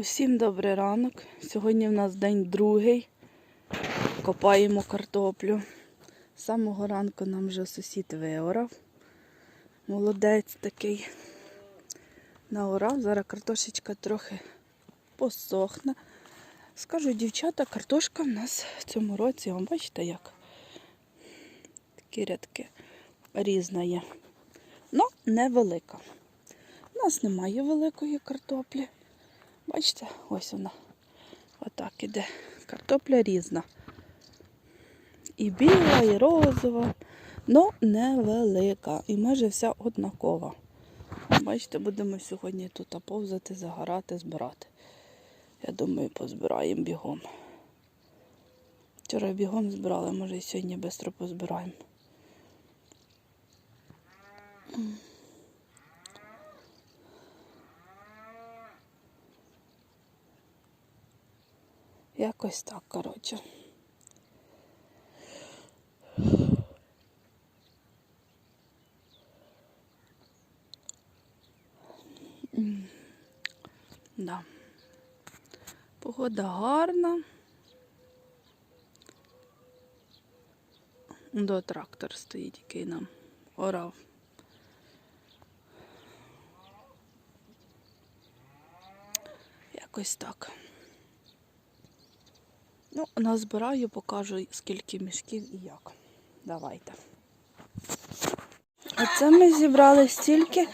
Усім добрий ранок. Сьогодні в нас день другий. Копаємо картоплю. З самого ранку нам вже сусід виорав. Молодець такий. Наорав. Зараз картошечка трохи посохне. Скажу, дівчата, картошка в нас в цьому році, вам бачите як? Такі рядки різна є. Ну, невелика. У нас немає великої картоплі. Бачите, ось вона. Отак іде. Картопля різна. І біла, і розова. Ну, невелика. І майже вся однакова. Бачите, будемо сьогодні тут повзати, загорати, збирати. Я думаю, позбираємо бігом. Вчора бігом збирали, може і сьогодні швидко позбираємо. Якось так, коротше. Да. Погода гарна. До трактор стоїть, який нам орав. Якось так. Ну, назбираю, покажу, скільки мішків і як. Давайте. Оце ми зібрали стільки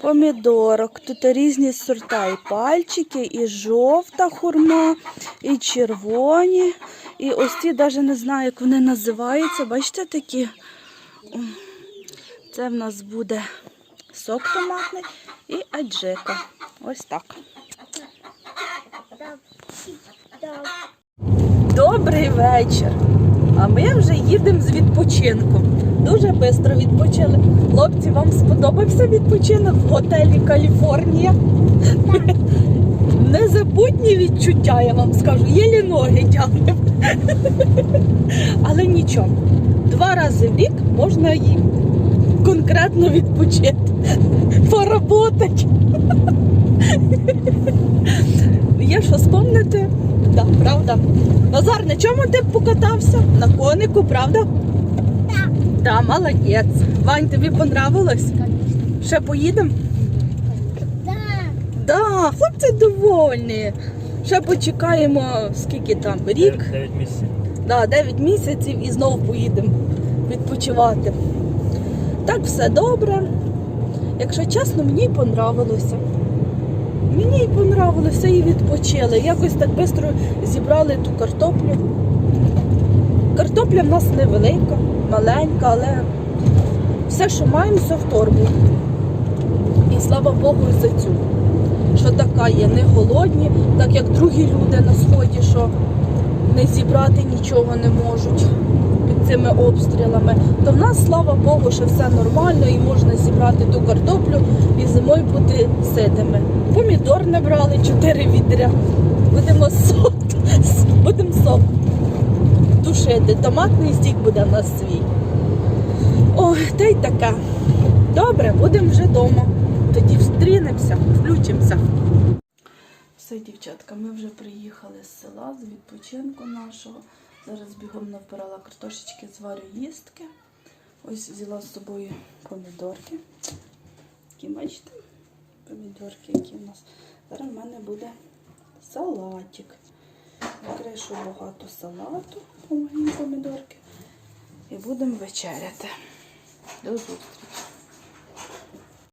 помідорок. Тут різні сорта, і пальчики, і жовта хурма, і червоні. І ось ці навіть не знаю, як вони називаються. Бачите такі? Це в нас буде сок томатний і аджика. Ось так. Добрий вечір. А ми вже їдемо з відпочинку. Дуже швидко відпочили. Хлопці, вам сподобався відпочинок в готелі Каліфорнія? Незабутні відчуття, я вам скажу. Єлі ноги тягнемо. Але нічого. Два рази в рік можна їм конкретно відпочити. Поработати. Є що спомнити? Правда. Назар, на чому ти покатався? На конику, правда? Так. Так, молодець. Вань, тобі понравилось? Ще поїдемо? Так. Да, хлопці довольні. Ще почекаємо, скільки там, рік? 9 місяців. Да, 9 місяців і знову поїдемо відпочивати. Так, все добре. Якщо чесно, мені понравилося. Мені понравилося і відпочили. Якось так швидко зібрали ту картоплю. Картопля в нас невелика, маленька, але все, що маємо, все в торбу. І слава Богу за цю. Що така є, не голодні, так як другі люди на сході, що не зібрати нічого не можуть під цими обстрілами. То в нас, слава Богу, що все нормально і можна зібрати ту картоплю і зимою бути ситими. Помідор не брали, чотири відря. Будемо сок, будемо сок душити. Томатний стік буде в нас свій. Ой, та й таке. Добре, будемо вже вдома. Тоді встрінемося, включимося. Все, дівчатка, ми вже приїхали з села, з відпочинку нашого. Зараз бігом навбирала картошечки, зварю їстки. Ось взяла з собою помідорки. Які бачите? Помідорки, які в нас. Зараз в мене буде салатик. Накришу багато салату у мої помідорки. І будемо вечеряти. До зустрічі.